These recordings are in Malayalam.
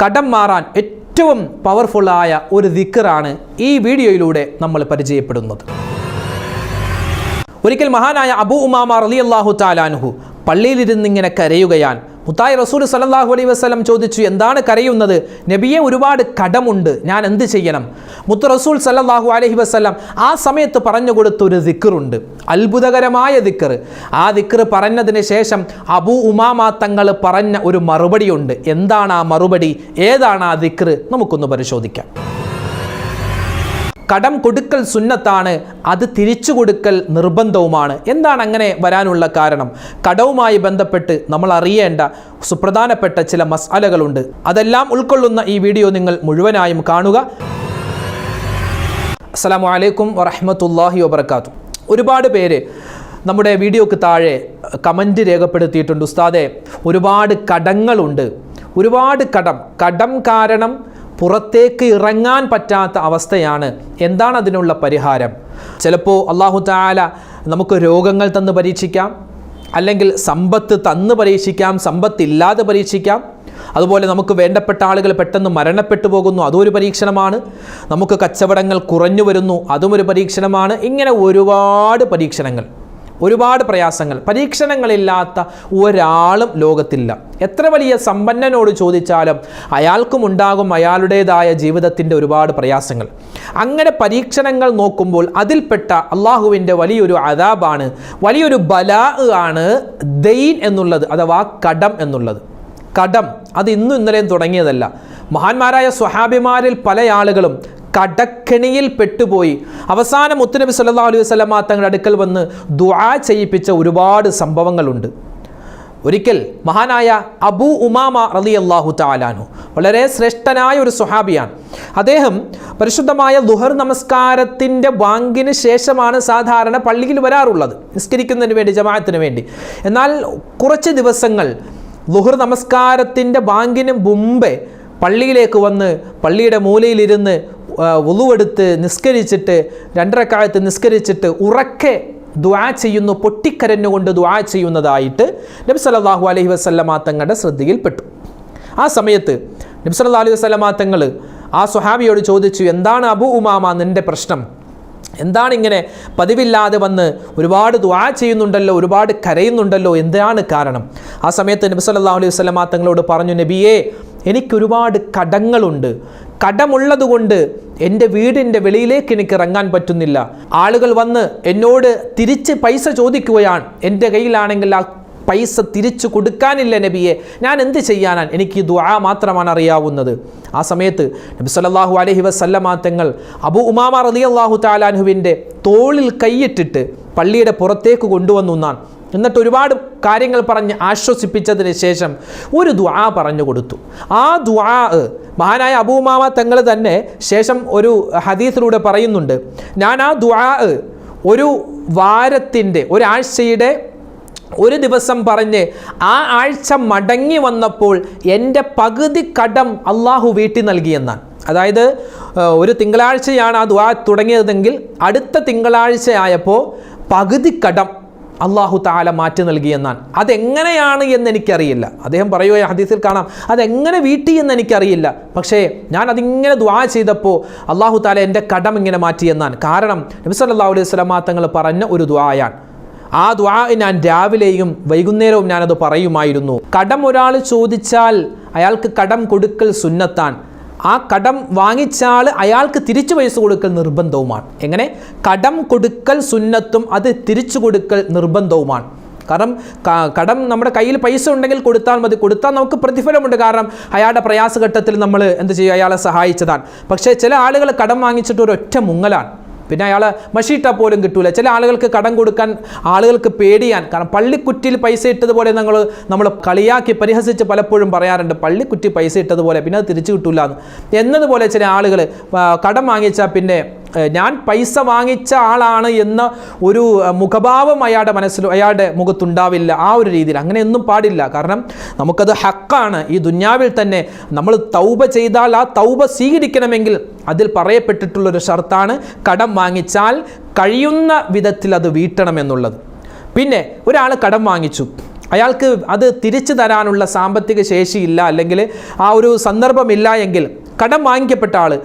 കടം മാറാൻ ഏറ്റവും പവർഫുള്ളായ ഒരു ദിക്കറാണ് ഈ വീഡിയോയിലൂടെ നമ്മൾ പരിചയപ്പെടുന്നത്. ഒരിക്കൽ മഹാനായ അബു ഉമാമ അള്ളാഹു താലാൻഹു പള്ളിയിലിരുന്നിങ്ങനെ കരയുകയാൻ മുത്തായി റസൂൽ സല്ലല്ലാഹു അലൈ വസ്ലം ചോദിച്ചു എന്താണ് കരയുന്നത്? നബിയെ ഒരുപാട് കടമുണ്ട്. ഞാൻ എന്ത് ചെയ്യണം? മുത്ത് റസൂൽ സല്ലല്ലാഹു അലഹി വസ്ലം ആ സമയത്ത് പറഞ്ഞു കൊടുത്ത ഒരു ദിക്കറുണ്ട് അത്ഭുതകരമായ ദിക്കർ ആ ദിക്കർ പറഞ്ഞതിന് ശേഷം അബു ഉമാമ തങ്ങൾ പറഞ്ഞ ഒരു മറുപടിയുണ്ട്. എന്താണ് ആ മറുപടി? ഏതാണ് ആ ദിക്കർ നമുക്കൊന്ന് പരിശോധിക്കാം. കടം കൊടുക്കൽ സുന്നത്താണ് അത് തിരിച്ചു കൊടുക്കൽ നിർബന്ധവുമാണ്. എന്താണ് അങ്ങനെ വരാനുള്ള കാരണം? കടവുമായി ബന്ധപ്പെട്ട് നമ്മൾ അറിയേണ്ട സുപ്രധാനപ്പെട്ട ചില മസാലകളുണ്ട്. അതെല്ലാം ഉൾക്കൊള്ളുന്ന ഈ വീഡിയോ നിങ്ങൾ മുഴുവനായും കാണുക. അസ്സലാമു അലൈക്കും വറഹ്മത്തുള്ളാഹി വബർക്കാത്തു ഒരുപാട് പേര് നമ്മുടെ വീഡിയോക്ക് താഴെ കമന്റ് രേഖപ്പെടുത്തിയിട്ടുണ്ട്. ഉസ്താദെ ഒരുപാട് കടങ്ങളുണ്ട്. ഒരുപാട് കടം. കടം കാരണം പുറത്തേക്ക് ഇറങ്ങാൻ പറ്റാത്ത അവസ്ഥയാണ്. എന്താണ് അതിനുള്ള പരിഹാരം? ചിലപ്പോൾ അള്ളാഹു താല നമുക്ക് രോഗങ്ങൾ തന്ന് പരീക്ഷിക്കാം. അല്ലെങ്കിൽ സമ്പത്ത് തന്ന് പരീക്ഷിക്കാം സമ്പത്തില്ലാതെ പരീക്ഷിക്കാം. അതുപോലെ നമുക്ക് വേണ്ടപ്പെട്ട ആളുകൾ പെട്ടെന്ന് മരണപ്പെട്ടു പോകുന്നു അതും ഒരു പരീക്ഷണമാണ്. നമുക്ക് കച്ചവടങ്ങൾ കുറഞ്ഞു വരുന്നു അതും ഒരു പരീക്ഷണമാണ്. ഇങ്ങനെ ഒരുപാട് പരീക്ഷണങ്ങൾ. ഒരുപാട് പ്രയാസങ്ങൾ. പരീക്ഷണങ്ങളില്ലാത്ത ഒരാളും ലോകത്തില്ല. എത്ര വലിയ സമ്പന്നനോട് ചോദിച്ചാലും അയാൾക്കും ഉണ്ടാകും അയാളുടേതായ ജീവിതത്തിന്റെ ഒരുപാട് പ്രയാസങ്ങൾ. അങ്ങനെ പരീക്ഷണങ്ങൾ നോക്കുമ്പോൾ അതിൽപ്പെട്ട അള്ളാഹുവിന്റെ വലിയൊരു അതാബാണ് വലിയൊരു ബലാ ആണ് ദൈൻ എന്നുള്ളത് അഥവാ കടം എന്നുള്ളത്. കടം അത് ഇന്നും ഇന്നലെയും തുടങ്ങിയതല്ല. മഹാന്മാരായ സ്വഹാബിമാരിൽ പല ആളുകളും കടക്കെണിയിൽ പെട്ടുപോയി. അവസാനം മുത്തുനബി സല്ലാ അലൈഹി വസ്ലമ തങ്ങളുടെ അടുക്കൽ വന്ന് ദുആ ചെയ്യിപ്പിച്ച ഒരുപാട് സംഭവങ്ങളുണ്ട്. ഒരിക്കൽ മഹാനായ അബു ഉമാമ റലി അള്ളാഹു താലാനു വളരെ ശ്രേഷ്ഠനായ ഒരു സുഹാബിയാണ് അദ്ദേഹം പരിശുദ്ധമായ ദുഹർ നമസ്കാരത്തിന്റെ ബാങ്കിന് ശേഷമാണ് സാധാരണ പള്ളിയിൽ വരാറുള്ളത് നിസ്കരിക്കുന്നതിന് വേണ്ടി ജമാഅത്തിന് വേണ്ടി. എന്നാൽ കുറച്ച് ദിവസങ്ങൾ ദുഹർ നമസ്കാരത്തിന്റെ ബാങ്കിന് മുമ്പേ പള്ളിയിലേക്ക് വന്ന് പള്ളിയുടെ മൂലയിലിരുന്ന് ഉളുവെടുത്ത് നിസ്കരിച്ചിട്ട് രണ്ടരക്കാലത്ത് നിസ്കരിച്ചിട്ട് ഉറക്കെ ദ്വാ ചെയ്യുന്നു പൊട്ടിക്കരഞ്ഞുകൊണ്ട് ദ്വാ ചെയ്യുന്നതായിട്ട് നബി സല്ലല്ലാഹു അലൈഹി വസല്ലമ തങ്ങളുടെ ശ്രദ്ധയിൽപ്പെട്ടു. ആ സമയത്ത് നബി സല്ലല്ലാഹു അലൈഹി വസ്ലമാ തങ്ങൾ ആ സുഹാബിയോട് ചോദിച്ചു എന്താണ് അബു ഉമാമ നിന്റെ പ്രശ്നം? എന്താണ് ഇങ്ങനെ പതിവില്ലാതെ വന്ന് ഒരുപാട് ദ്വാ ചെയ്യുന്നുണ്ടല്ലോ ഒരുപാട് കരയുന്നുണ്ടല്ലോ എന്താണ് കാരണം? ആ സമയത്ത് നബി സല്ലല്ലാഹു അലൈഹി വസല്ലമ തങ്ങളോട് പറഞ്ഞു നബിയേ എനിക്കൊരുപാട് കടങ്ങളുണ്ട്. കടമുള്ളതുകൊണ്ട് എന്റെ വീടിന്റെ വെളിയിലേക്ക് എനിക്ക് ഇറങ്ങാൻ പറ്റുന്നില്ല. ആളുകൾ വന്ന് എന്നോട് തിരിച്ച് പൈസ ചോദിക്കുകയാണ്. എന്റെ കയ്യിലാണെങ്കിൽ ആ പൈസ തിരിച്ചു കൊടുക്കാനില്ല നബിയെ. ഞാൻ എന്ത് ചെയ്യാനാണ്? എനിക്ക് ദുആ മാത്രമാണ് അറിയാവുന്നത്. ആ സമയത്ത് നബി സല്ലല്ലാഹു അലഹി വസല്ലമ തങ്ങൾ അബു ഉമാമ അള്ളാഹു താലാൻഹുവിന്റെ തോളിൽ കൈയിട്ടിട്ട് പള്ളിയുടെ പുറത്തേക്ക് കൊണ്ടുവന്നു എന്നാണ്. എന്നിട്ട് ഒരുപാട് കാര്യങ്ങൾ പറഞ്ഞ് ആശ്വസിപ്പിച്ചതിന് ശേഷം ഒരു ദുആ പറഞ്ഞു കൊടുത്തു. ആ ദുആ മഹാനായ അബൂമാമ തങ്ങൾ തന്നെ ശേഷം ഒരു ഹദീസിലൂടെ പറയുന്നുണ്ട് ഞാൻ ആ ദുആ ഒരു വാരത്തിന്റെ ഒരാഴ്ചയുടെ ഒരു ദിവസം പറഞ്ഞ് ആ ആഴ്ച മടങ്ങി വന്നപ്പോൾ എന്റെ പകുതി കടം അള്ളാഹു വീട്ടി നൽകിയെന്നാണ് അതായത് ഒരു തിങ്കളാഴ്ചയാണ് ആ ദ്വാ തുടങ്ങിയതെങ്കിൽ അടുത്ത തിങ്കളാഴ്ച ആയപ്പോൾ പകുതി കടം അള്ളാഹു താല മാറ്റി നൽകിയെന്നാണ് അതെങ്ങനെയാണ് എന്ന് എനിക്കറിയില്ല. അദ്ദേഹം പറയുക ഹദീസിൽ കാണാം. അതെങ്ങനെ വീട്ടി എന്ന് എനിക്കറിയില്ല. പക്ഷേ ഞാൻ അതിങ്ങനെ ദ്വാ ചെയ്തപ്പോൾ അള്ളാഹു താല എന്റെ കടം ഇങ്ങനെ മാറ്റിയെന്നാണ് കാരണം നബി സല്ലല്ലാഹു അലൈഹി വസല്ലമ തങ്ങൾ പറഞ്ഞ ഒരു ദ്വായാണ് ആ ദ്വാ ഞാൻ രാവിലെയും വൈകുന്നേരവും ഞാനത് പറയുമായിരുന്നു. കടം ഒരാൾ ചോദിച്ചാൽ അയാൾക്ക് കടം കൊടുക്കൽ സുന്നത്താൻ ആ കടം വാങ്ങിച്ചാൽ അയാൾക്ക് തിരിച്ചു പൈസ കൊടുക്കൽ നിർബന്ധവുമാണ്. എങ്ങനെ? കടം കൊടുക്കൽ സുന്നത്തും അത് തിരിച്ചു കൊടുക്കൽ നിർബന്ധവുമാണ്. കാരണം കടം നമ്മുടെ കയ്യിൽ പൈസ ഉണ്ടെങ്കിൽ കൊടുത്താൽ മതി. കൊടുത്താൽ നമുക്ക് പ്രതിഫലമുണ്ട്. കാരണം അയാളുടെ പ്രയാസഘട്ടത്തിൽ നമ്മൾ എന്ത് ചെയ്യും? അയാളെ സഹായിച്ചതാണ്. പക്ഷേ ചില ആളുകൾ കടം വാങ്ങിച്ചിട്ട് ഒരൊറ്റ മുങ്ങലാണ്. പിന്നെ അയാൾ മഷീട്ട പോലും കിട്ടൂല. ചില ആളുകൾക്ക് കടം കൊടുക്കാൻ ആളുകൾക്ക് പേടിയാൻ. കാരണം പള്ളിക്കുറ്റിയിൽ പൈസ ഇട്ടതുപോലെ നമ്മൾ നമ്മൾ കളിയാക്കി പരിഹസിച്ച് പലപ്പോഴും പറയാറുണ്ട് പള്ളിക്കുറ്റി പൈസ ഇട്ടതുപോലെ പിന്നെ അത് തിരിച്ചു കിട്ടൂല എന്ന് എന്നതുപോലെ ചില ആളുകൾ കടം വാങ്ങിച്ചാൽ പിന്നെ ഞാൻ പൈസ വാങ്ങിച്ച ആളാണ് എന്ന ഒരു മുഖഭാവം അയാളുടെ മനസ്സിൽ അയാളുടെ മുഖത്തുണ്ടാവില്ല ആ ഒരു രീതിയിൽ. അങ്ങനെയൊന്നും പാടില്ല. കാരണം നമുക്കത് ഹക്കാണ്. ഈ ദുന്യാവിൽ തന്നെ നമ്മൾ തൗബ ചെയ്താൽ ആ തൗബ സ്വീകരിക്കണമെങ്കിൽ അതിൽ പറയപ്പെട്ടിട്ടുള്ളൊരു ഷർത്താണ് കടം വാങ്ങിച്ചാൽ കഴിയുന്ന വിധത്തിൽ അത് വീട്ടണമെന്നുള്ളത്. പിന്നെ ഒരാൾ കടം വാങ്ങിച്ചു. അയാൾക്ക് അത് തിരിച്ചു തരാനുള്ള സാമ്പത്തിക ശേഷിയില്ല അല്ലെങ്കിൽ ആ ഒരു സന്ദർഭമില്ല എങ്കിൽ കടം വാങ്ങിക്കപ്പെട്ട ആൾ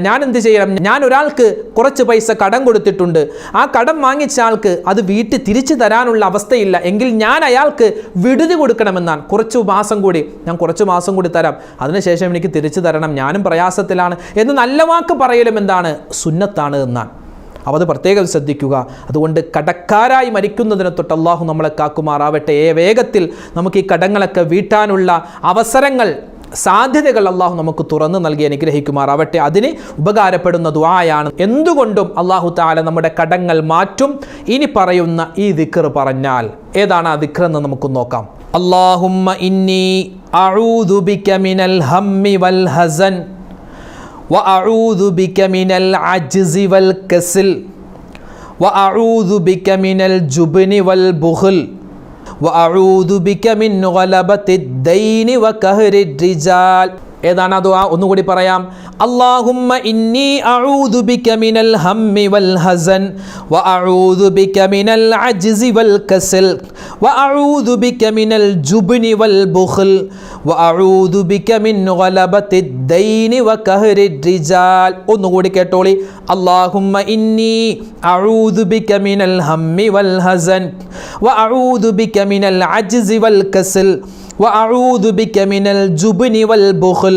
ഞാൻ എന്ത് ചെയ്യണം? ഞാൻ ഒരാൾക്ക് കുറച്ച് പൈസ കടം കൊടുത്തിട്ടുണ്ട്. ആ കടം വാങ്ങിച്ച ആൾക്ക് അത് വീട്ടിൽ തിരിച്ചു തരാനുള്ള അവസ്ഥയില്ല. എങ്കിൽ ഞാൻ അയാൾക്ക് വിടുതി കൊടുക്കണമെന്നാണ്. കുറച്ച് മാസം കൂടി ഞാൻ കുറച്ച് മാസം കൂടി തരാം. അതിനുശേഷം എനിക്ക് തിരിച്ചു തരണം. ഞാനും പ്രയാസത്തിലാണ്. എന്ന് നല്ല വാക്ക് പറയലും എന്താണ്? സുന്നത്താണ് എന്നാണ്. അപ്പോൾ അത് പ്രത്യേകം ശ്രദ്ധിക്കുക. അതുകൊണ്ട് കടക്കാരായി മരിക്കുന്നതിന് തൊട്ട് അള്ളാഹു നമ്മളെ കാക്കുമാറാവട്ടെ. ഏ വേഗത്തിൽ നമുക്ക് ഈ കടങ്ങളൊക്കെ വീട്ടാനുള്ള അവസരങ്ങൾ സാധ്യതകൾ അള്ളാഹു നമുക്ക് തുറന്നു നൽകി അനുഗ്രഹിക്കുമാറാവട്ടെ അതിന് ഉപകാരപ്പെടുന്ന ദുആയാണ് എന്തുകൊണ്ടും അള്ളാഹു താല നമ്മുടെ കടങ്ങൾ മാറ്റും ഇനി പറയുന്ന ഈ ദിക്ർ പറഞ്ഞാൽ ഏതാണ് ആ ദിക്ർ എന്ന് നമുക്ക് നോക്കാം അള്ളാഹുമ്മ ഇന്നി അഊദു ബിക മിനൽ ഹമ്മി വൽ ഹസൻ وأعوذ بك من العجز والكسل وأعوذ بك من الجبن والبخل وأعوذ بك من غلبة الدين وكهر الرجال ഏതാണ് അത് ആ ഒന്നുകൂടി പറയാം. അള്ളാഹുമ്മ ഇന്നി അഊദു ബിക മിനൽ ഹമ്മി വൽ ഹസൻ വ അഊദു ബിക മിനൽ അജ്സി വൽ കസൽ വ അഊദു ബിക മിനൽ ജുബ്നി വൽ ബുഖൽ വ അഊദു ബിക മിൻ ഗലബത്തി ദൈനി വ കഹരി റിജാൽ ഒന്നുകൂടി കേട്ടോളി. അള്ളാഹുമ്മ ഇന്നി അഊദു ബിക മിനൽ ഹമ്മി വൽ ഹസൻ വ അഊദു ബിക മിനൽ അജ്സി വൽ കസൽ وأعوذ بك من الجبن والبخل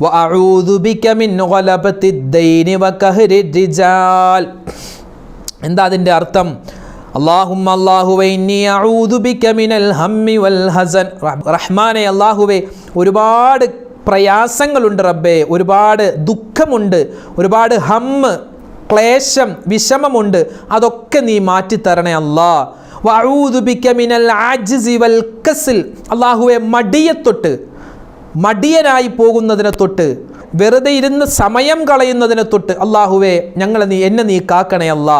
وأعوذ بك من غلبة الدين وكهر الرجال എന്താ അതിൻ്റെ അർത്ഥം അള്ളാഹും അള്ളാഹുവെ ഇന്നി അഊദു ബിക മിനൽ ഹമ്മി വൽ ഹസൻ റഹ്മാനെ അള്ളാഹുവെ ഒരുപാട് പ്രയാസങ്ങളുണ്ട് റബ്ബേ ഒരുപാട് ദുഃഖമുണ്ട് ഒരുപാട് ഹമ്മ് ക്ലേശം വിഷമമുണ്ട് അതൊക്കെ നീ മാറ്റിത്തരണേ അല്ലാ വൽ അള്ളാഹുവെ മടിയെ തൊട്ട് മടിയനായി പോകുന്നതിനെ തൊട്ട് വെറുതെ ഇരുന്ന് സമയം കളയുന്നതിനെ തൊട്ട് അള്ളാഹുവെ ഞങ്ങളെ നീ എന്നെ നീ കാക്കണേ അല്ലാ.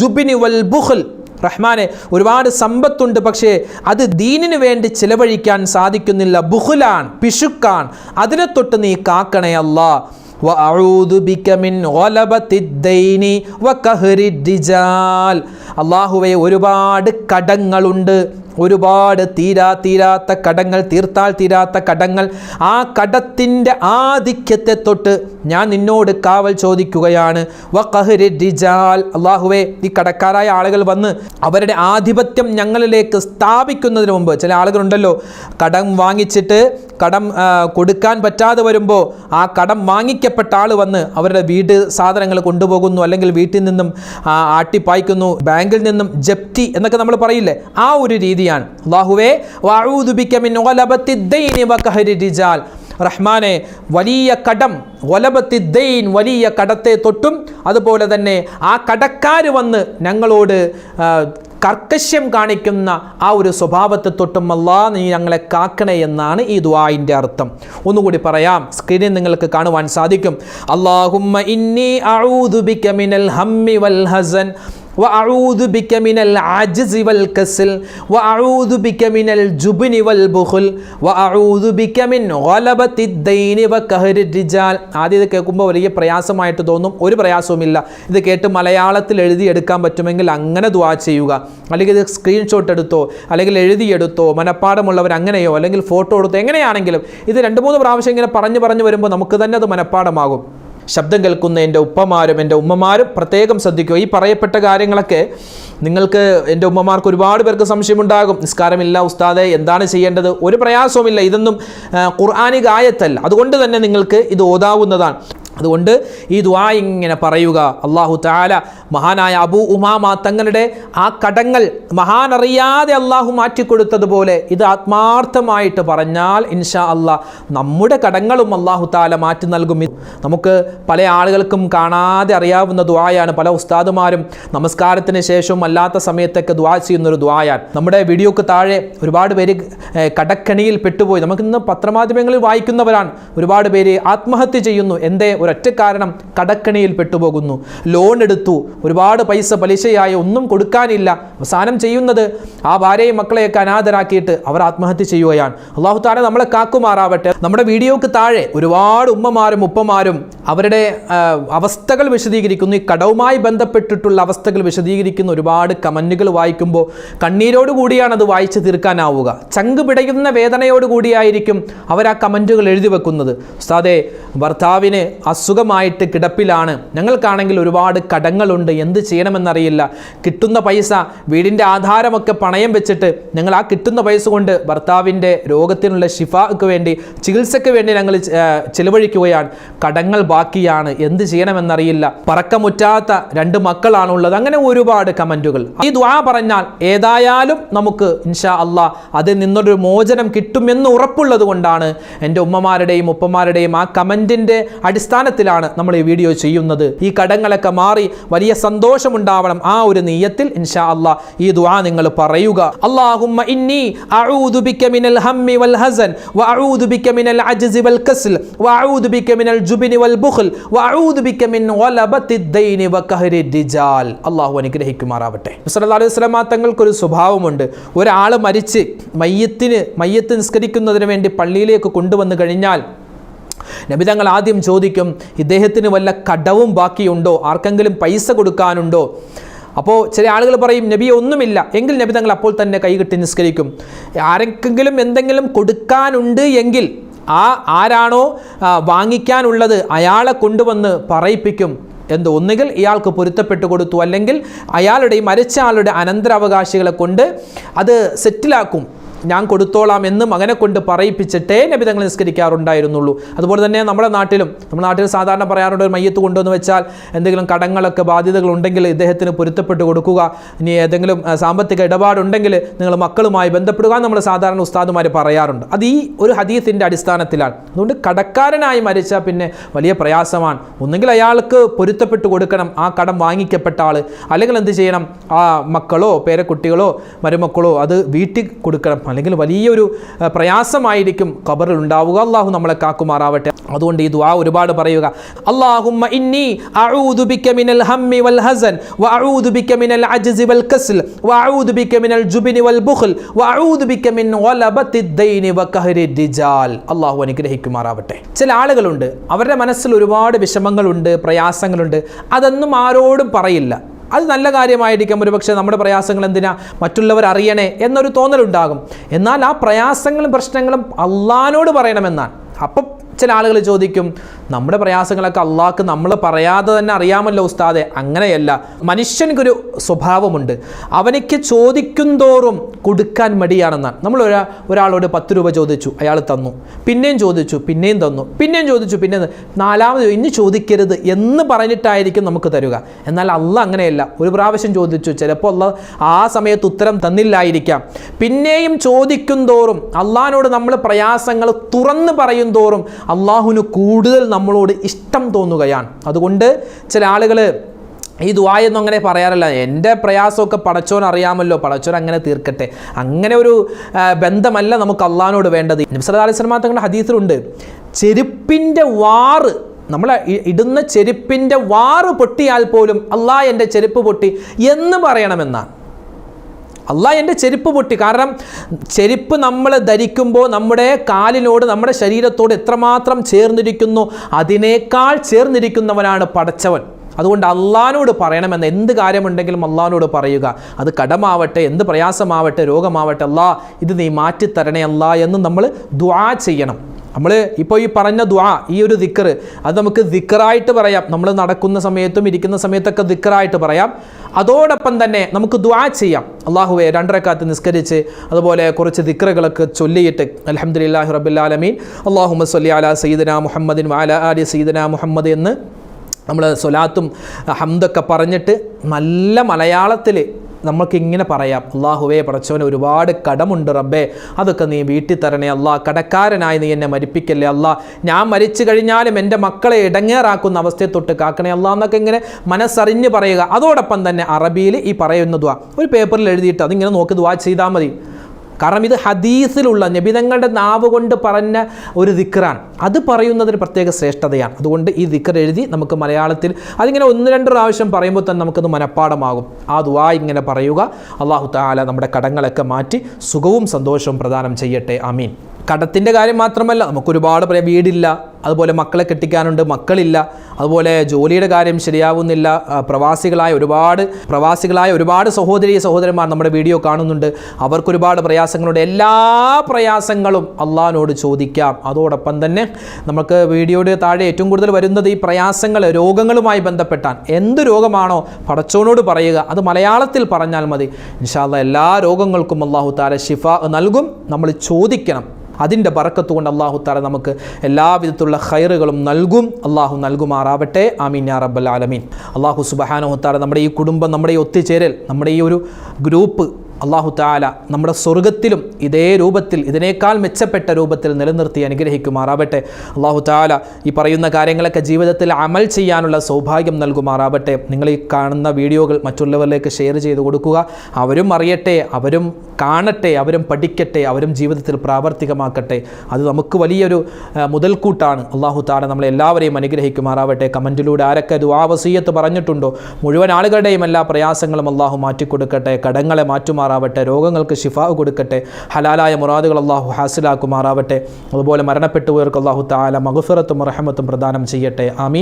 ജുബിനി വൽ ബുഹൽ റഹ്മാനെ ഒരുപാട് സമ്പത്തുണ്ട് പക്ഷേ അത് ദീനിനു വേണ്ടി ചിലവഴിക്കാൻ സാധിക്കുന്നില്ല. ബുഹുലാൻ പിശുക്കാൻ അതിനെ തൊട്ട് നീ കാക്കണേ അല്ലാ. അല്ലാഹുവേ ഒരുപാട് കടങ്ങളുണ്ട്. ഒരുപാട് തീരാ തീരാത്ത കടങ്ങൾ തീർത്താൽ തീരാത്ത കടങ്ങൾ. ആ കടത്തിന്റെ ആധിക്യത്തെ തൊട്ട് ഞാൻ നിന്നോട് കാവൽ ചോദിക്കുകയാണ്. അള്ളാഹുവേ ഈ കടക്കാരായ ആളുകൾ വന്ന് അവരുടെ ആധിപത്യം ഞങ്ങളിലേക്ക് സ്ഥാപിക്കുന്നതിന് മുമ്പ് ചില ആളുകളുണ്ടല്ലോ കടം വാങ്ങിച്ചിട്ട് കടം കൊടുക്കാൻ പറ്റാതെ വരുമ്പോൾ ആ കടം വാങ്ങിക്കപ്പെട്ട ആൾ വന്ന് അവരുടെ വീട് സാധനങ്ങൾ കൊണ്ടുപോകുന്നു അല്ലെങ്കിൽ വീട്ടിൽ നിന്നും ആട്ടിപ്പായ്ക്കുന്നു ബാങ്കിൽ നിന്നും ജപ്തി എന്നൊക്കെ നമ്മൾ പറയില്ലേ? ആ ഒരു രീതിയാണ് അള്ളാഹുവേ റിജാൽ. റഹ്മാനെ വലിയ കടം ഒലബത്തിദ്ദൈൻ വലിയ കടത്തെ തൊട്ടും. അതുപോലെ തന്നെ ആ കടക്കാർ വന്ന് ഞങ്ങളോട് കർക്കശ്യം കാണിക്കുന്ന ആ ഒരു സ്വഭാവത്തെ തൊട്ടും അല്ലാ നീ ഞങ്ങളെ കാക്കണേ എന്നാണ് ഈ ദുവായിന്റെ അർത്ഥം. ഒന്നുകൂടി പറയാം സ്ക്രീനിൽ നിങ്ങൾക്ക് കാണുവാൻ സാധിക്കും. അള്ളാഹുമ്മ ഇന്നി മിനൽ ഹമ്മി വൽ ഹസൻ. وأعوذ بك من العجز والكسل وأعوذ بك من الجبن والبخل وأعوذ بك من غلبة الدين وقهر الرجال ആദ്യം ഇത് കേൾക്കുമ്പോൾ വലിയ പ്രയാസമായിട്ട് തോന്നും ഒരു പ്രയാസവുമില്ല ഇത് കേട്ട് മലയാളത്തിൽ എഴുതിയെടുക്കാൻ പറ്റുമെങ്കിൽ അങ്ങനെ ദുആ ചെയ്യുക അല്ലെങ്കിൽ ഇത് സ്ക്രീൻഷോട്ട് എടുത്തോ അല്ലെങ്കിൽ എഴുതിയെടുത്തോ മനഃപ്പാടമുള്ളവർ അങ്ങനെയോ അല്ലെങ്കിൽ ഫോട്ടോ എടുത്തോ എങ്ങനെയാണെങ്കിലും ഇത് രണ്ട് മൂന്ന് പ്രാവശ്യം ഇങ്ങനെ പറഞ്ഞു പറഞ്ഞു വരുമ്പോൾ നമുക്ക് തന്നെ അത് മനഃപ്പാടമാകും ശബ്ദം കേൾക്കുന്ന എന്റെ ഉപ്പമാരും എന്റെ ഉമ്മമാരും പ്രത്യേകം ശ്രദ്ധിക്കുക. ഈ പറയപ്പെട്ട കാര്യങ്ങളൊക്കെ നിങ്ങൾക്ക് എന്റെ ഉമ്മമാർക്ക് ഒരുപാട് പേർക്ക് സംശയമുണ്ടാകും. നിസ്കാരമില്ല ഉസ്താദെ എന്താണ് ചെയ്യേണ്ടത്? ഒരു പ്രയാസവുമില്ല. ഇതൊന്നും ഖുർആാനി ഗായത്തല്ല അതുകൊണ്ട് തന്നെ നിങ്ങൾക്ക് ഇത് ഓതാവുന്നതാണ്. അതുകൊണ്ട് ഈ ദുആ ഇങ്ങനെ പറയുക. അള്ളാഹു താല മഹാനായ അബു ഉമാമ തങ്ങളുടെ ആ കടങ്ങൾ മഹാനറിയാതെ അള്ളാഹു മാറ്റിക്കൊടുത്തതുപോലെ ഇത് ആത്മാർത്ഥമായിട്ട് പറഞ്ഞാൽ ഇൻഷാ അള്ളാ നമ്മുടെ കടങ്ങളും അള്ളാഹു താല മാറ്റി നൽകും. നമുക്ക് പല ആളുകൾക്കും കാണാതെ അറിയാവുന്ന ദ്വായാണ് പല ഉസ്താദുമാരും നമസ്കാരത്തിന് ശേഷവും അല്ലാത്ത സമയത്തൊക്കെ ദ്വാ ചെയ്യുന്നൊരു ഒരു ദുആയാണ്. നമ്മുടെ വീഡിയോക്ക് താഴെ ഒരുപാട് പേര് കടക്കണിയിൽ പെട്ടുപോയി. നമുക്കിന്ന് പത്രമാധ്യമങ്ങളിൽ വായിക്കുന്നവരാണ്. ഒരുപാട് പേര് ആത്മഹത്യ ചെയ്യുന്നു. എന്തേ ഒരു ഒരൊറ്റ കാരണം കടക്കണിയിൽ പെട്ടുപോകുന്നു. ലോൺ എടുത്തു. ഒരുപാട് പൈസ പലിശയായി ഒന്നും കൊടുക്കാനില്ല. അവസാനം ചെയ്യുന്നത് ആ ഭാര്യയും മക്കളെയൊക്കെ അനാഥരാക്കിയിട്ട് അവർ ആത്മഹത്യ ചെയ്യുകയാണ്. അള്ളാഹു താല നമ്മളെ കാക്കുമാറാവട്ടെ. നമ്മുടെ വീഡിയോക്ക് താഴെ ഒരുപാട് ഉമ്മമാരും ഉപ്പമാരും അവരുടെ അവസ്ഥകൾ വിശദീകരിക്കുന്നു. ഈ കടവുമായി ബന്ധപ്പെട്ടിട്ടുള്ള അവസ്ഥകൾ വിശദീകരിക്കുന്ന ഒരുപാട് കമന്റുകൾ വായിക്കുമ്പോൾ കണ്ണീരോട് കൂടിയാണ് അത് വായിച്ചു തീർക്കാനാവുക. ചങ്ക് പിടയുന്ന വേദനയോട് കൂടിയായിരിക്കും അവർ ആ കമന്റുകൾ എഴുതി വെക്കുന്നത്. ഉസ്താദെ ഭർത്താവിന് അസുഖമായിട്ട് കിടപ്പിലാണ്. ഞങ്ങൾക്കാണെങ്കിൽ ഒരുപാട് കടങ്ങളുണ്ട്. എന്ത് ചെയ്യണമെന്നറിയില്ല. കിട്ടുന്ന പൈസ വീടിന്റെ ആധാരമൊക്കെ പണയം വെച്ചിട്ട് ഞങ്ങൾ ആ കിട്ടുന്ന പൈസ കൊണ്ട് ഭർത്താവിന്റെ രോഗത്തിനുള്ള ഷിഫാക്ക് വേണ്ടി ചികിത്സയ്ക്ക് വേണ്ടി ഞങ്ങൾ ചിലവഴിക്കുകയാണ്. കടങ്ങൾ ബാക്കിയാണ്. എന്ത് ചെയ്യണമെന്നറിയില്ല. പറക്കമുറ്റാത്ത രണ്ട് മക്കളാണുള്ളത്. അങ്ങനെ ഒരുപാട് കമന്റുകൾ. ഈ ദ്വാ പറഞ്ഞാൽ ഏതായാലും നമുക്ക് ഇൻഷാ അള്ളാ അതിൽ നിന്നൊരു മോചനം കിട്ടുമെന്ന് ഉറപ്പുള്ളത് കൊണ്ടാണ് എന്റെ ഉമ്മമാരുടെയും ഉപ്പമാരുടെയും ആ കമന്റിന്റെ അടിസ്ഥാനത്തിലാണ് നമ്മൾ ഈ വീഡിയോ ചെയ്യുന്നത്. ഈ കടങ്ങളൊക്കെ മാറി വലിയ സന്തോഷമുണ്ടാവണം. ആ ഒരു നീയത്തിൽ ഇൻഷാ അള്ളാ ഈ ദുആ നിങ്ങൾ പറയുക. അല്ലാഹുമ്മ ഇന്നി അഊദു ബിക മിനൽ ഹമ്മി വൽ ഹസൻ ബിക മിനൽ അജ്സി വൽ ബിക മിനൽ വൽ ബിക മിൻ ദൈനി അനുഗ്രഹിക്കുമാറാവട്ടെ. സല്ലല്ലാഹു അലൈഹി വസല്ലം തങ്ങൾക്ക് ഒരു സ്വഭാവമുണ്ട്. ഒരാൾ മരിച്ച് മയ്യത്തിന് മയ്യത്ത് നിസ്കരിക്കുന്നതിന് വേണ്ടി പള്ളിയിലേക്ക് കൊണ്ടുവന്നു കഴിഞ്ഞാൽ നബി തങ്ങൾ ആദ്യം ചോദിക്കും ഇദ്ദേഹത്തിന് വല്ല കടവും ബാക്കിയുണ്ടോ? ആർക്കെങ്കിലും പൈസ കൊടുക്കാനുണ്ടോ? അപ്പോൾ ചില ആളുകൾ പറയും നബി ഒന്നുമില്ല. എങ്കിൽ നബി തങ്ങൾ അപ്പോൾ തന്നെ കൈകെട്ടി നിസ്കരിക്കും. ആരെങ്കിലും എന്തെങ്കിലും കൊടുക്കാനുണ്ട് എങ്കിൽ ആ ആരാണോ വാങ്ങിക്കാനുള്ളത് അയാളെ കൊണ്ടുവന്ന് പറയിപ്പിക്കും. എന്ത്? ഒന്നുകിൽ ഇയാൾക്ക് പൊരുത്തപ്പെട്ട് കൊടുത്തു. അല്ലെങ്കിൽ അയാളുടെ മരിച്ച ആളുടെ അനന്തരാവകാശികളെ കൊണ്ട് അത് സെറ്റിലാക്കും. ഞാൻ കൊടുത്തോളാം എന്ന് മകനെ കൊണ്ട് പറയിപ്പിച്ചിട്ടേ നബി തങ്ങൾ നിസ്കരിക്കാറുണ്ടായിരുന്നുള്ളൂ. അതുപോലെ തന്നെ നമ്മുടെ നാട്ടിലും നമ്മുടെ നാട്ടിൽ സാധാരണ പറയാറുണ്ട് ഒരു മയ്യത്ത് കൊണ്ടുവന്ന് വെച്ചാൽ എന്തെങ്കിലും കടങ്ങളൊക്കെ ബാധ്യതകൾ ഉണ്ടെങ്കിൽ ഇദ്ദേഹത്തിന് പൊരുത്തപ്പെട്ട് കൊടുക്കുക. ഇനി ഏതെങ്കിലും സാമ്പത്തിക ഇടപാടുണ്ടെങ്കിൽ നിങ്ങൾ മക്കളുമായി ബന്ധപ്പെടുക നമ്മൾ സാധാരണ ഉസ്താദുമാർ പറയാറുണ്ട്. അത് ഈ ഒരു ഹദീസിന്റെ അടിസ്ഥാനത്തിലാണ്. അതുകൊണ്ട് കടക്കാരനായി മരിച്ചാൽ പിന്നെ വലിയ പ്രയാസമാണ്. ഒന്നുകിൽ അയാൾക്ക് പൊരുത്തപ്പെട്ട് കൊടുക്കണം ആ കടം വാങ്ങിക്കപ്പെട്ട ആൾ അല്ലെങ്കിൽ എന്ത് ചെയ്യണം? ആ മക്കളോ പേരക്കുട്ടികളോ മരുമക്കളോ അത് വീട്ടിൽ കൊടുക്കണം. അല്ലെങ്കിൽ വലിയൊരു പ്രയാസമായിരിക്കും ഖബറിൽ ഉണ്ടാവുക. അള്ളാഹു നമ്മളെ കാക്കുമാറാവട്ടെ. അതുകൊണ്ട് ഈ ദുആ ഒരുപാട് പറയുക. ഇന്നി അഊദു ബിക മിനൽ ഹമ്മി വൽ ഹസൻ ബിക മിനൽ അജ്സി വൽ ബിക മിനൽ വൽ ബിക മിൻ ദൈനി അള്ളാഹു അനുഗ്രഹിക്കുമാറാവട്ടെ. ചില ആളുകളുണ്ട് അവരുടെ മനസ്സിൽ ഒരുപാട് വിഷമങ്ങളുണ്ട് പ്രയാസങ്ങളുണ്ട്. അതൊന്നും ആരോടും പറയില്ല. അത് നല്ല കാര്യമായിരിക്കും. ഒരുപക്ഷെ നമ്മുടെ പ്രയാസങ്ങൾ എന്തിനാ? മറ്റുള്ളവർ അറിയണേ എന്നൊരു തോന്നലുണ്ടാകും. എന്നാൽ ആ പ്രയാസങ്ങളും പ്രശ്നങ്ങളും അള്ളഹാനോട് പറയണമെന്നാണ്. അപ്പം ചില ആളുകൾ ചോദിക്കും നമ്മുടെ പ്രയാസങ്ങളൊക്കെ അള്ളാഹ്ക്ക് നമ്മൾ പറയാതെ തന്നെ അറിയാമല്ലോ ഉസ്താദെ. അങ്ങനെയല്ല. മനുഷ്യനൊരു സ്വഭാവമുണ്ട്. അവനിക്ക് ചോദിക്കും തോറും കൊടുക്കാൻ മടിയാണെന്നാണ്. നമ്മൾ ഒരാ ഒരാളോട് പത്ത് രൂപ ചോദിച്ചു അയാൾ തന്നു. പിന്നെയും ചോദിച്ചു പിന്നെയും തന്നു പിന്നെയും ചോദിച്ചു പിന്നെ നാലാമത് ഇനി ചോദിക്കരുത് എന്ന് പറഞ്ഞിട്ടായിരിക്കും നമുക്ക് തരുക. എന്നാൽ അല്ല അങ്ങനെയല്ല. ഒരു പ്രാവശ്യം ചോദിച്ചു ചിലപ്പോൾ അള്ള ആ സമയത്ത് ഉത്തരം തന്നില്ലായിരിക്കാം. പിന്നെയും ചോദിക്കും തോറും അള്ളഹാനോട് നമ്മൾ പ്രയാസങ്ങൾ തുറന്ന് പറയും തോറും അള്ളാഹുവിന് കൂടുതൽ നമ്മളോട് ഇഷ്ടം തോന്നുകയാണ്. അതുകൊണ്ട് ചില ആളുകൾ ഈ ദുആയൊന്നും അങ്ങനെ പറയാറില്ല. എന്റെ പ്രയാസമൊക്കെ പടച്ചോൻ അറിയാമല്ലോ. പടച്ചോൻ അങ്ങനെ തീർക്കട്ടെ. അങ്ങനെ ഒരു ബന്ധമല്ല നമുക്ക് അള്ളഹാനോട് വേണ്ടത്. നിസ്സലാ അലൈഹി തങ്ങളുടെ ഹദീസിലുണ്ട്. ചെരുപ്പിന്റെ വാറ് നമ്മൾ ഇടുന്ന ചെരുപ്പിന്റെ വാറ് പൊട്ടിയാൽ പോലും അള്ളാഹ് എന്റെ ചെരുപ്പ് പൊട്ടി എന്ന് പറയണമെന്നാണ്. അള്ളാഹ് എന്റെ ചെരുപ്പ് പൊട്ടി. കാരണം ചെരുപ്പ് നമ്മൾ ധരിക്കുമ്പോൾ നമ്മുടെ കാലിനോട് നമ്മുടെ ശരീരത്തോട് എത്രമാത്രം ചേർന്നിരിക്കുന്നു അതിനേക്കാൾ ചേർന്നിരിക്കുന്നവനാണ് പടച്ചവൻ. അതുകൊണ്ട് അള്ളഹാനോട് പറയണമെന്ന് എന്ത് കാര്യമുണ്ടെങ്കിലും അള്ളഹാനോട് പറയുക. അത് കടമാവട്ടെ എന്ത് പ്രയാസമാവട്ടെ രോഗമാവട്ടെ അല്ലാ ഇത് നീ മാറ്റിത്തരണേ അല്ലാ എന്ന് നമ്മൾ ദ്വാ ചെയ്യണം. നമ്മൾ ഇപ്പോൾ ഈ പറഞ്ഞ ദ്വാ ഈ ഒരു ദിക്കർ അത് നമുക്ക് ദിക്കറായിട്ട് പറയാം. നമ്മൾ നടക്കുന്ന സമയത്തും ഇരിക്കുന്ന സമയത്തൊക്കെ ദിക്കറായിട്ട് പറയാം. അതോടൊപ്പം തന്നെ നമുക്ക് ദ്വാ ചെയ്യാം. അള്ളാഹുവെ രണ്ടരക്കാത്ത് നിസ്കരിച്ച് അതുപോലെ കുറച്ച് ദിക്കറുകളൊക്കെ ചൊല്ലിയിട്ട് അലഹമുല്ലാഹി റബുല്ലാലമീൻ അള്ളാഹുമ സല്ലി അല സീദന മുഹമ്മദിൻ വാല അലി സീദന മുഹമ്മദ് എന്ന് നമ്മൾ സൊലാത്തും ഹംദൊക്കെ പറഞ്ഞിട്ട് നല്ല മലയാളത്തിൽ നമ്മൾക്ക് ഇങ്ങനെ പറയാം അള്ളാഹുവേ പടച്ചവന് ഒരുപാട് കടമുണ്ട് റബ്ബേ. അതൊക്കെ നീ വീട്ടിൽ തരണേ അല്ലാ കടക്കാരനായി നീ എന്നെ മരിപ്പിക്കല്ലേ അല്ലാ ഞാൻ മരിച്ചു കഴിഞ്ഞാലും എന്റെ മക്കളെ ഇടങ്ങേറാക്കുന്ന അവസ്ഥയെ തൊട്ട് കാക്കണേ അല്ലാ എന്നൊക്കെ ഇങ്ങനെ മനസ്സറിഞ്ഞ് പറയുക. അതോടൊപ്പം തന്നെ അറബിയിൽ ഈ പറയുന്ന ദ്വാ ഒരു പേപ്പറിൽ എഴുതിയിട്ട് അതിങ്ങനെ നോക്കി ദ്വാ ചെയ്താൽ മതി. കാരണം ഇത് ഹദീസിലുള്ള നബിതങ്ങളുടെ നാവ് കൊണ്ട് പറഞ്ഞ ഒരു ദിക്റാണ്. അത് പറയുന്നതിന് പ്രത്യേക ശ്രേഷ്ഠതയാണ്. അതുകൊണ്ട് ഈ ദിക്കർ എഴുതി നമുക്ക് മലയാളത്തിൽ അതിങ്ങനെ ഒന്ന് രണ്ട് പ്രാവശ്യം പറയുമ്പോൾ തന്നെ നമുക്കത് മനഃപ്പാടമാകും ആ ദുവാ ഇങ്ങനെ പറയുക. അള്ളാഹു താല നമ്മുടെ കടങ്ങളൊക്കെ മാറ്റി സുഖവും സന്തോഷവും പ്രദാനം ചെയ്യട്ടെ. അമീൻ കടത്തിന്റെ കാര്യം മാത്രമല്ല നമുക്ക് ഒരുപാട് പറയാം വീടില്ല അതുപോലെ മക്കളെ കെട്ടിക്കാനുണ്ട് മക്കളില്ല അതുപോലെ ജോലിയുടെ കാര്യം ശരിയാവുന്നില്ല പ്രവാസികളായ ഒരുപാട് പ്രവാസികളായ ഒരുപാട് സഹോദരി സഹോദരന്മാർ നമ്മുടെ വീഡിയോ കാണുന്നുണ്ട്. അവർക്കൊരുപാട് പ്രയാസങ്ങളുണ്ട്. എല്ലാ പ്രയാസങ്ങളും അള്ളഹാനോട് ചോദിക്കാം. അതോടൊപ്പം തന്നെ നമുക്ക് വീഡിയോയുടെ താഴെ ഏറ്റവും കൂടുതൽ വരുന്നത് ഈ പ്രയാസങ്ങൾ രോഗങ്ങളുമായി ബന്ധപ്പെട്ടാണ്. എന്ത് രോഗമാണോ പടച്ചോനോട് പറയുക അത് മലയാളത്തിൽ പറഞ്ഞാൽ മതി. ഇൻഷാല്ല എല്ലാ രോഗങ്ങൾക്കും അള്ളാഹു താര ഷിഫ നൽകും. നമ്മൾ ചോദിക്കണം. അതിന്റെ ബറക്കത്ത് കൊണ്ട് അള്ളാഹു താല നമുക്ക് എല്ലാവിധത്തിലുള്ള ഹൈറുകളും നൽകും. അള്ളാഹു നൽകുമാറാവട്ടെ. ആമീൻ യാ റബ്ബൽ ആലമീൻ. അള്ളാഹു സുബഹാനഹു താല നമ്മുടെ ഈ കുടുംബം നമ്മുടെ ഈ ഒത്തുചേരൽ നമ്മുടെ ഈ ഒരു ഗ്രൂപ്പ് അള്ളാഹു താല നമ്മുടെ സ്വർഗത്തിലും ഇതേ രൂപത്തിൽ ഇതിനേക്കാൾ മെച്ചപ്പെട്ട രൂപത്തിൽ നിലനിർത്തി അനുഗ്രഹിക്കുമാറാവട്ടെ. അള്ളാഹു താല ഈ പറയുന്ന കാര്യങ്ങളൊക്കെ ജീവിതത്തിൽ അമൽ ചെയ്യാനുള്ള സൗഭാഗ്യം നൽകുമാറാവട്ടെ. നിങ്ങൾ ഈ കാണുന്ന വീഡിയോകൾ മറ്റുള്ളവരിലേക്ക് ഷെയർ ചെയ്ത് കൊടുക്കുക. അവരും അറിയട്ടെ അവരും കാണട്ടെ അവരും പഠിക്കട്ടെ അവരും ജീവിതത്തിൽ പ്രാവർത്തികമാക്കട്ടെ. അത് നമുക്ക് വലിയൊരു മുതൽക്കൂട്ടാണ്. അള്ളാഹു താല നമ്മളെ എല്ലാവരെയും അനുഗ്രഹിക്കുമാറാവട്ടെ. കമന്റിലൂടെ ആരൊക്കെ ദുആവസീയത്ത് പറഞ്ഞിട്ടുണ്ടോ? മുഴുവൻ ആളുകളുടെയും എല്ലാ പ്രയാസങ്ങളും അള്ളാഹു മാറ്റിക്കൊടുക്കട്ടെ. കടങ്ങളെ മാറ്റുമാറാവട്ടെ രോഗങ്ങൾക്ക് ഷിഫാവ് കൊടുക്കട്ടെ ഹലാലായ മുറാദുകൾ അള്ളാഹു ഹാസിലാക്കുമാറാവട്ടെ. അതുപോലെ മരണപ്പെട്ടുപോയവർക്ക് അള്ളാഹു താല മഗഫിറത്തും റഹമത്തും പ്രദാനം ചെയ്യട്ടെ. ആമീൻ.